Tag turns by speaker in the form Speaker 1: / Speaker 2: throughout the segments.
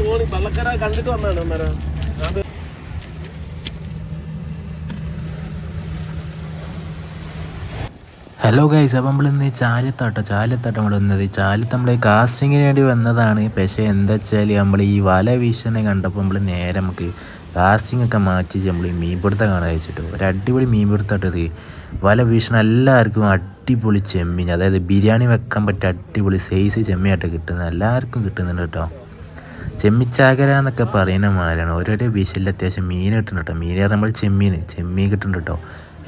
Speaker 1: തോണി പള്ളക്കര കണ്ടിട്ട് വന്നാണ് അന്നേരം.
Speaker 2: ഹലോ ഗൈസ് അപ്പം നമ്മൾ ഇന്ന് ചാലത്താട്ടോ ചാലത്താട്ടോ നമ്മൾ വന്നത് ചാലത്ത് നമ്മൾ കാസ്റ്റിങ്ങിന് വേണ്ടി വന്നതാണ്. പക്ഷേ എന്താ വെച്ചാൽ നമ്മൾ ഈ വല വീശനെ കണ്ടപ്പോൾ നമ്മൾ നേരെ നമുക്ക് കാസ്റ്റിംഗ് ഒക്കെ മാറ്റി നമ്മൾ ഈ മീൻപിടുത്തം കാണാൻ വെച്ചിട്ട്. ഒരു അടിപൊളി മീൻപിടുത്തട്ടത് വല വീക്ഷണം എല്ലാവർക്കും അടിപൊളി ചെമ്മീൻ. അതായത് ബിരിയാണി വെക്കാൻ പറ്റിയ അടിപൊളി സൈസ് ചെമ്മീനായിട്ട് കിട്ടുന്നത് എല്ലാവർക്കും കിട്ടുന്നുണ്ട് കേട്ടോ. ചെമ്മിച്ചാകര എന്നൊക്കെ പറയുന്ന മാതിരിയാണ് ഓരോരോ വിഷയിൽ അത്യാവശ്യം മീൻ കിട്ടുന്നുണ്ട് കേട്ടോ. മീൻ നമ്മൾ ചെമ്മീൻ ചെമ്മീൻ കിട്ടുന്നുണ്ട് കേട്ടോ.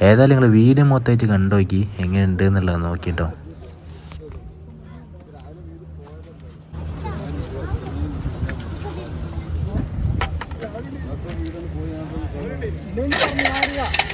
Speaker 2: ഏതായാലും നിങ്ങൾ വീട് മൊത്തമായിട്ട് കണ്ടു നോക്കി. എങ്ങനെയുണ്ട് എന്നുള്ളത് 你他娘的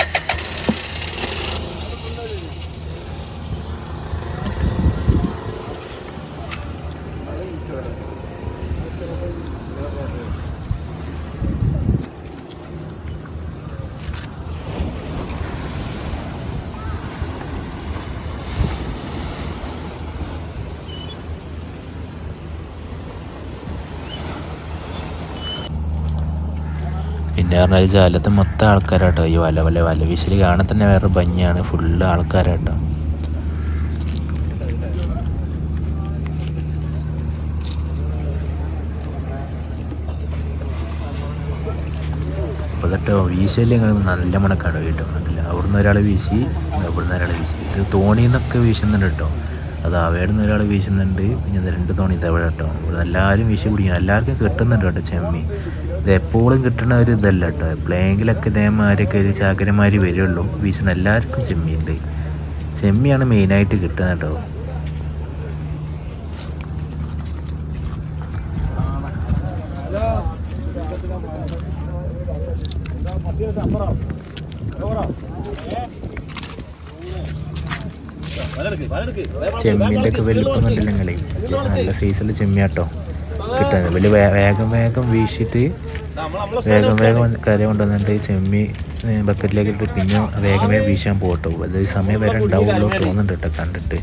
Speaker 2: പിന്നെ പറഞ്ഞാൽ ജാലത്ത് മൊത്തം ആൾക്കാരാട്ടോ. ഈ വല വല വല വീശൽ കാണാൻ തന്നെ വേറെ ഭംഗിയാണ്. ഫുള്ള് ആൾക്കാരാട്ടോ. അപ്പോൾ കേട്ടോ വീശൽ നല്ല മണക്കാണ് കേട്ടോ. കണ്ടില്ല അവിടുന്ന് ഒരാൾ വീശി അവിടുന്ന് ഒരാൾ വീശി. ഇത് തോണിയിൽ നിന്നൊക്കെ വീശുന്നുണ്ട് കേട്ടോ. അത് അവിടെ നിന്ന് ഒരാൾ വീശുന്നുണ്ട്. പിന്നെ രണ്ട് തോണി ഇതവിടെ കേട്ടോ. ഇവിടെ എല്ലാവരും വീശി പിടിക്കണം. എല്ലാവർക്കും കിട്ടുന്നുണ്ട് കേട്ടോ ചെമ്മീൻ. ഇത് എപ്പോഴും കിട്ടുന്ന ഒരു ഇതല്ല കേട്ടോ എപ്പോഴെങ്കിലൊക്കെ ഇതേമാരൊക്കെ ഒരു ചാകരമാര് വരുള്ളൂ. വീശുന്ന എല്ലാവർക്കും ചെമ്മിയുണ്ട് ചെമ്മിയാണ് മെയിനായിട്ട് കിട്ടുന്നത് കേട്ടോ ചെമ്മീന്റെ ഒക്കെ വലിപ്പം കണ്ടില്ല നിങ്ങളെ. അത്യാവശ്യം നല്ല സൈസുള്ള ചെമ്മിയാട്ടോ കിട്ടുന്നത്. വലിയ വേഗം വേഗം വീശിയിട്ട് വേഗം വേഗം കര കൊണ്ടുവന്നിട്ട് ചെമ്മി ബക്കറ്റിലേക്ക് ഇട്ട് പിന്നെ വേഗം വേഗം വീശാൻ പോട്ടോ അത് ഈ സമയം വരെ ഉണ്ടാവുള്ളൂ തോന്നുന്നുണ്ട് കേട്ടോ കണ്ടിട്ട്.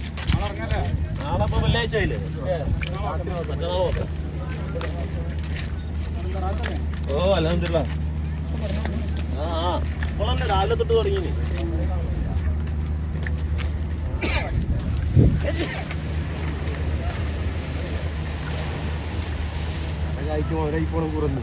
Speaker 1: ഓ അലഹമില്ല ആ ആ. ഇപ്പോഴല്ലേ രാവിലെ തൊട്ട് തുടങ്ങി ഒരായിക്കോണം കുറഞ്ഞു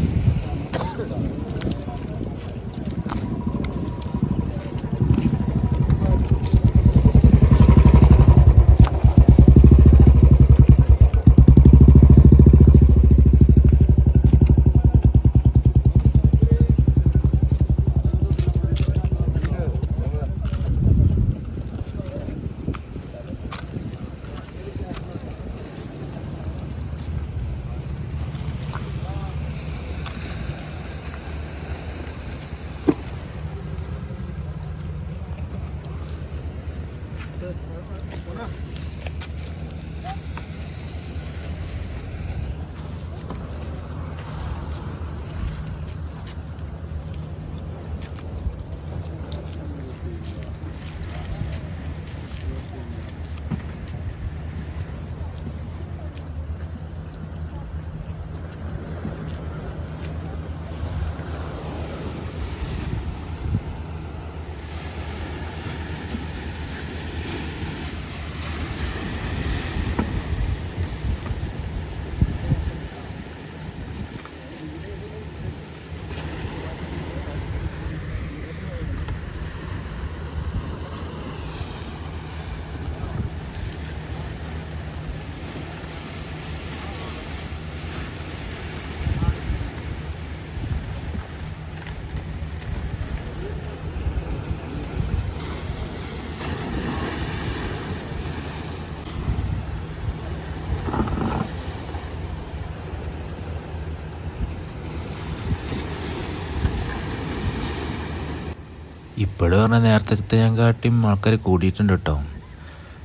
Speaker 2: ഇപ്പോഴും പറഞ്ഞാൽ നേരത്തെ ഞാൻ കാട്ടി ആൾക്കാർ കൂടിയിട്ടുണ്ട് കേട്ടോ.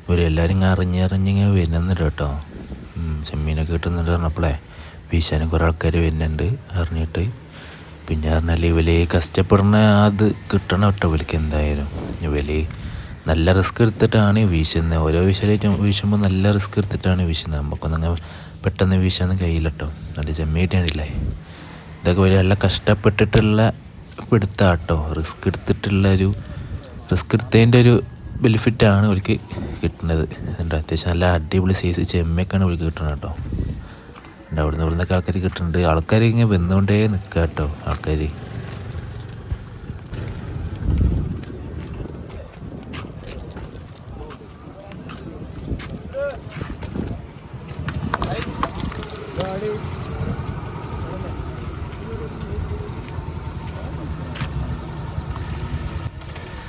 Speaker 2: ഇവരെല്ലാവരും അറിഞ്ഞ് അറിഞ്ഞിങ്ങനെ വരുന്നുണ്ട് കേട്ടോ. ചെമ്മീനൊക്കെ കിട്ടുന്നുണ്ട് പറഞ്ഞപ്പോഴേ വീശാനും കുറേ ആൾക്കാർ വരുന്നുണ്ട് അറിഞ്ഞിട്ട്. പിന്നെ പറഞ്ഞാൽ ഇവൽ കഷ്ടപ്പെടുന്ന അത് കിട്ടണം കേട്ടോ ഇവർക്ക് എന്തായാലും. ഇവൽ നല്ല റിസ്ക് എടുത്തിട്ടാണ് വീശുന്നത്. ഓരോ വിശലേറ്റം വീശുമ്പോൾ നല്ല റിസ്ക് എടുത്തിട്ടാണ് വീശുന്നത്. നമുക്കൊന്നും അങ്ങനെ പെട്ടെന്ന് വീശാൻ കഴിയില്ല കേട്ടോ. നല്ല ചെമ്മീട്ടാണില്ലേ ഇതൊക്കെ വലിയ നല്ല കഷ്ടപ്പെട്ടിട്ടുള്ള പിടുത്താട്ടോ റിസ്ക് എടുത്തിട്ടുള്ള ഒരു റിസ്ക് എടുത്തതിന്റെ ഒരു ബെനിഫിറ്റാണ് അവർക്ക് കിട്ടുന്നത്. എന്താ അത്യാവശ്യം നല്ല അടിപൊളി സൈസ് ചെമ്മയൊക്കെയാണ് അവർക്ക് കിട്ടുന്നത് കേട്ടോ. എന്റെ അവിടുന്ന് ഇവിടുന്നൊക്കെ ആൾക്കാർ കിട്ടുന്നുണ്ട്. ആൾക്കാർ ഇങ്ങനെ വന്നുകൊണ്ടേ നിൽക്കുക കേട്ടോ ആൾക്കാർ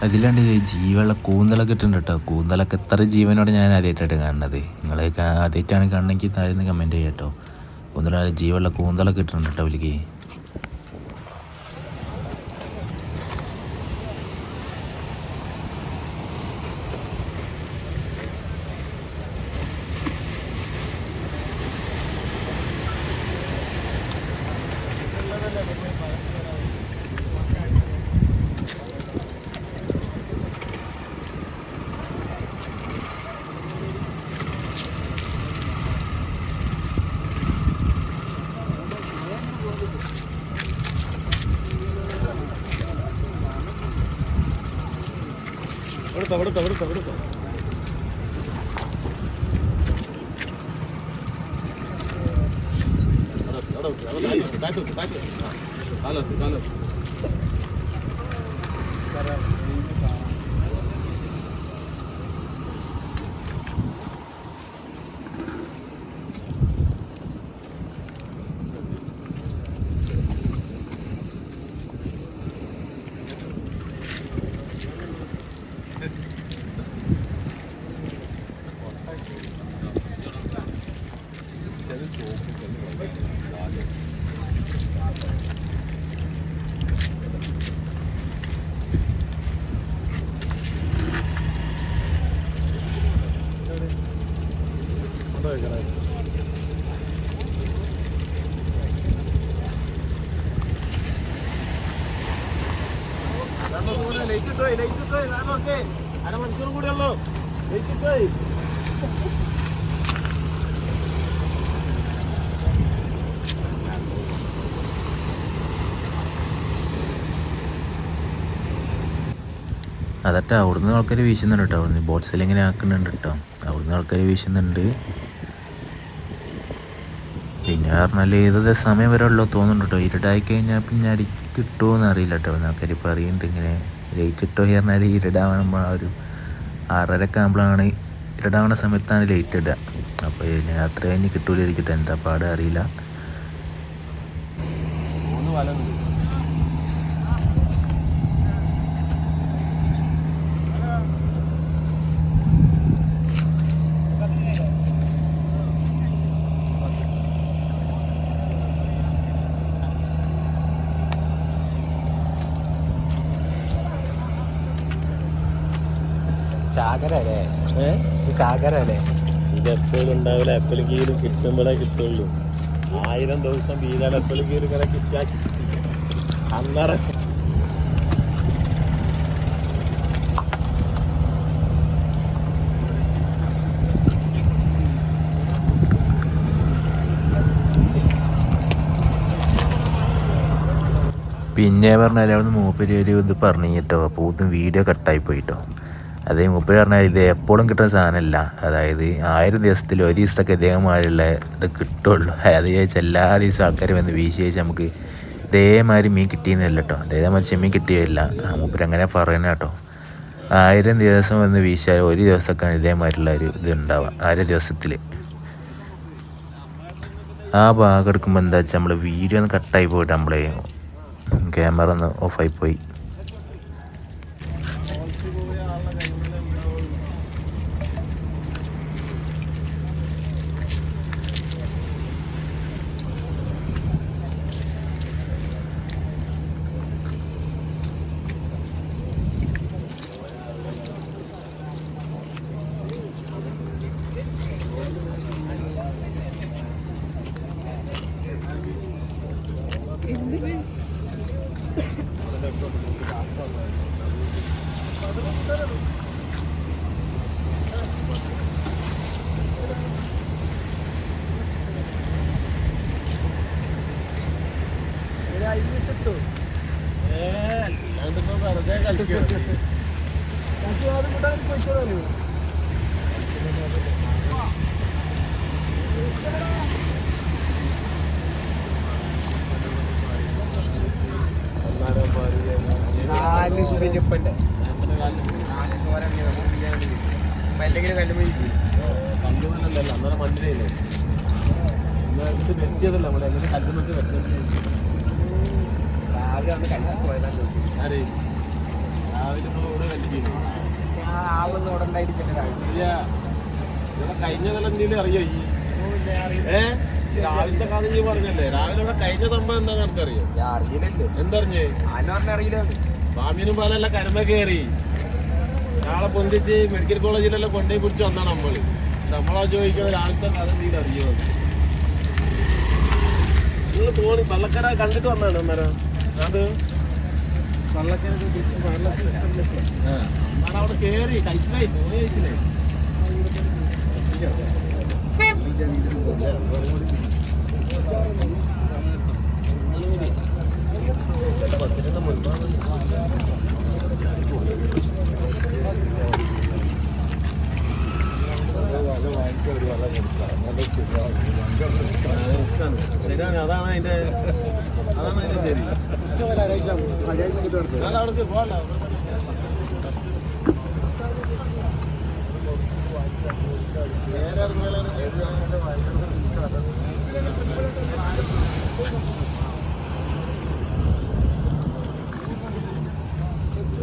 Speaker 2: അതിലാണ്ട് ജീവുള്ള കൂന്തലൊക്കെ ഇട്ടുണ്ട് കേട്ടോ കൂന്തലൊക്കെ എത്ര ജീവനോടെ ഞാൻ ആദ്യമായിട്ടാണ് കാണുന്നത്. നിങ്ങൾ ആദ്യമായിട്ടാണ് കാണണമെങ്കിൽ താഴെ നിന്ന് കമന്റ് ചെയ്യാം കേട്ടോ കൂന്തല ജീവുള്ള കൂന്തലൊക്കെ ഇട്ടിട്ടുണ്ട് കേട്ടോ അവർക്ക്
Speaker 1: അവിടുത്തെ അവിടുത്തെ അവിടുത്തെ അവിടുത്തെ ലൈറ്റ് ഇട്ടോ
Speaker 2: അതട്ടെ അവിടുന്ന് ആൾക്കാർ വീശുന്നുണ്ട് കേട്ടോ അവിടുന്ന് ബോട്ട് സെല്ലിങ്ങനെ ആക്കുന്നുണ്ട് കേട്ടോ അവിടുന്ന് ആൾക്കാർ വീശുന്നുണ്ട്. പിന്നെ പറഞ്ഞാൽ ഏത് സമയം വരെ ഉള്ളൂ തോന്നുന്നുണ്ട്. കേട്ടോ ഇരുടായി കഴിഞ്ഞാൽ പിന്നെ അടിക്ക് കിട്ടുമോ എന്ന് അറിയില്ല കേട്ടോ ആൾക്കാർ പറയുന്നുണ്ട് ഇങ്ങനെ ലേറ്റ് ഇട്ടോ പറഞ്ഞാൽ ഇരുടാവുമ്പോൾ ആ ഒരു ആറരക്കെ ആകുമ്പോഴാണ് ഇരുടാവണ സമയത്താണ് ലേറ്റ് ഇടുക. അപ്പോൾ രാത്രി കഴിഞ്ഞ് കിട്ടൂലായിരിക്കട്ടെ. എന്താ പാട് അറിയില്ല.
Speaker 1: മൂന്ന് വല
Speaker 3: ചാകര അല്ലേ ചാകര അല്ലേ
Speaker 1: ഇത് എപ്പോഴും ഉണ്ടാവില്ല. എപ്പോഴും കീര് കിട്ടുമ്പോഴേ കിട്ടുള്ളൂ. ആയിരം ദിവസം വീതാൽ എപ്പോഴും കീര് ഇങ്ങനെ കിട്ടാ അന്നറ
Speaker 2: പിന്നെ പറഞ്ഞാൽ അവിടുന്ന് മൂപ്പര് ഒരു ഇത് പറഞ്ഞു കേട്ടോ. അപ്പോൾ ഇതും വീഡിയോ കട്ടായി പോയിട്ടോ അതേ മൂപ്പര് പറഞ്ഞാൽ ഇത് എപ്പോഴും കിട്ടുന്ന സാധനമല്ല അതായത് ആയിരം ദിവസത്തിൽ ഒരു ദിവസത്തൊക്കെ ഇതേമാതിരിയുള്ള ഇത് കിട്ടുള്ളൂ. അത് ചോദിച്ചാൽ എല്ലാ ദിവസവും ആൾക്കാർ വന്ന് വീശി ചോദിച്ചാൽ നമുക്ക് ഇതേമാതിരി മീൻ കിട്ടിയെന്നില്ല കേട്ടോ അതേമാതിരി ചെമ്മീൻ കിട്ടിയില്ല. ആ മൂപ്പര് അങ്ങനെ പറയുന്ന കേട്ടോ. ആയിരം ദിവസം വന്ന് വീശാൽ ഒരു ദിവസമൊക്കെ ഇതേമാതിരിയുള്ള ഒരു ഇത് ഉണ്ടാവുക ആയിരം ദിവസത്തിൽ. ആ ഭാഗം എടുക്കുമ്പോൾ എന്താ വെച്ചാൽ നമ്മൾ വീഡിയോ ഒന്ന് കട്ടായി പോയിട്ട് നമ്മളെ ക്യാമറ ഒന്ന് ഓഫായി പോയി.
Speaker 3: നാല് സുബിനിപ്പന്റെ അല്ലെങ്കിൽ കല്ലുമണി
Speaker 1: കല്ലുമല്ലല്ലോ അന്നേരം മനസ്സിലായില്ലേ എന്നാൽ ഇത് വെട്ടിയതല്ല നമ്മളെ എന്നിട്ട് കല്ലുമൊക്കെ വെച്ചത്
Speaker 3: രാവിലെ വന്ന് കല്യാണം പോയതാണ്
Speaker 1: ആരേ? രാവിലെ ഇവിടെ
Speaker 3: ആവുന്ന
Speaker 1: ഇവിടെ എന്തെങ്കിലും അറിയോ ഈ? ഏ? രാവിലത്തെ കഥ നീ പറഞ്ഞല്ലേ? രാവിലെ ഇവിടെ കഴിഞ്ഞ സംഭവം എന്താ നിനക്കറിയോ
Speaker 3: ഞാൻ അറിയില്ലല്ലോ.
Speaker 1: എന്തറിഞ്ഞേ?
Speaker 3: ആന പറഞ്ഞ അറിയില്ല
Speaker 1: സ്വാമിനും പാലല്ല കരുമ കയറി ഒരാളെ പൊന്തിച്ച് മെഡിക്കൽ കോളേജിലെല്ലാം കൊണ്ടേ പിടിച്ച് വന്നാണ് നമ്മൾ. നമ്മളാ ചോദിക്കുന്നത് രാവിലത്തെ കഥ നീ അറിയോ? നിങ്ങൾ തോണി പള്ളക്കര കണ്ടിട്ട് വന്നാണ് അന്നേരം. അത് പള്ളക്കര അവിടെ കേറി. കഴിച്ചില്ലായി തോണി കഴിച്ചില്ലേ പത്തിരണ്ട മുൻപാണ് ശരിയാണ്. അതാണ് അതിന്റെ അതാണ് അതിന്റെ ശരി. അവിടേക്ക് പോകല്ല നേരെ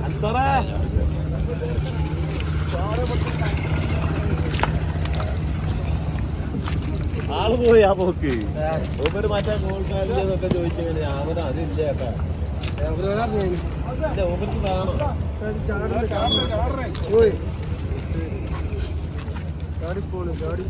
Speaker 1: അൻസാറേ. ആൾ പോയി ആ പോക്ക്. മൂപ്പര് മറ്റേ ഗോൾഡ് മെഡൽ എന്നൊക്കെ ചോദിച്ചങ്ങനെ അവന് അതില്ല ചേട്ടാ മൂപ്പർക്ക് വേണം.
Speaker 2: പോണു ചാടി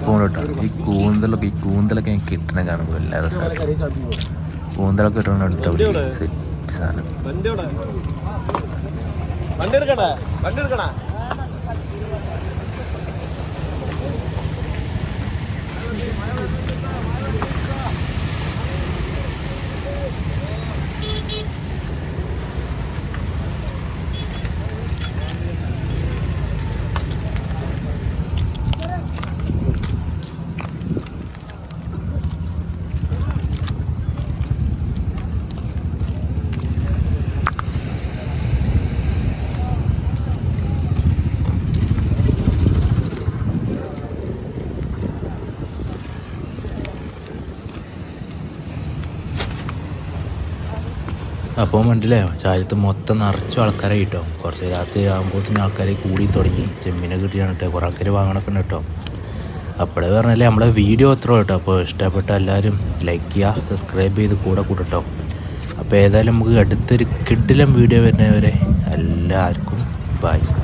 Speaker 2: പോകണം കേട്ടോ. ഈ കൂന്തലൊക്കെ ഈ കൂന്തലൊക്കെ എനിക്ക് കിട്ടണ കാണുമ്പോൾ എല്ലാ രസമാണ് കൂന്തലൊക്കെ ഇട്ടോണ്ട് കേട്ടോ സെറ്റ് സാധനം.
Speaker 1: വണ്ടി എടുക്കണേ വണ്ടി എടുക്കണേ
Speaker 2: അപ്പോൾ മണ്ടില്ലേ ചായത്ത് മൊത്തം നിറച്ചും ആൾക്കാരെ കിട്ടോ. കുറച്ച് രാത്രി ആകുമ്പോഴത്തേന് ആൾക്കാർ കൂടി തുടങ്ങി. ചെമ്മീനെ കിട്ടിയാണ് കേട്ടോ. കുറേ ആൾക്കാർ വാങ്ങണൊക്കെ കേട്ടോ. അപ്പോഴേ പറഞ്ഞാലേ നമ്മളെ വീഡിയോ അത്ര കേട്ടോ. അപ്പോൾ ഇഷ്ടപ്പെട്ട എല്ലാവരും ലൈക്ക് ചെയ്യുക സബ്സ്ക്രൈബ് ചെയ്ത് കൂടെ കൂട്ടോ. അപ്പോൾ ഏതായാലും നമുക്ക് അടുത്തൊരു കിട്ടിലും വീഡിയോ വരുന്നവരെ എല്ലാവർക്കും ബൈ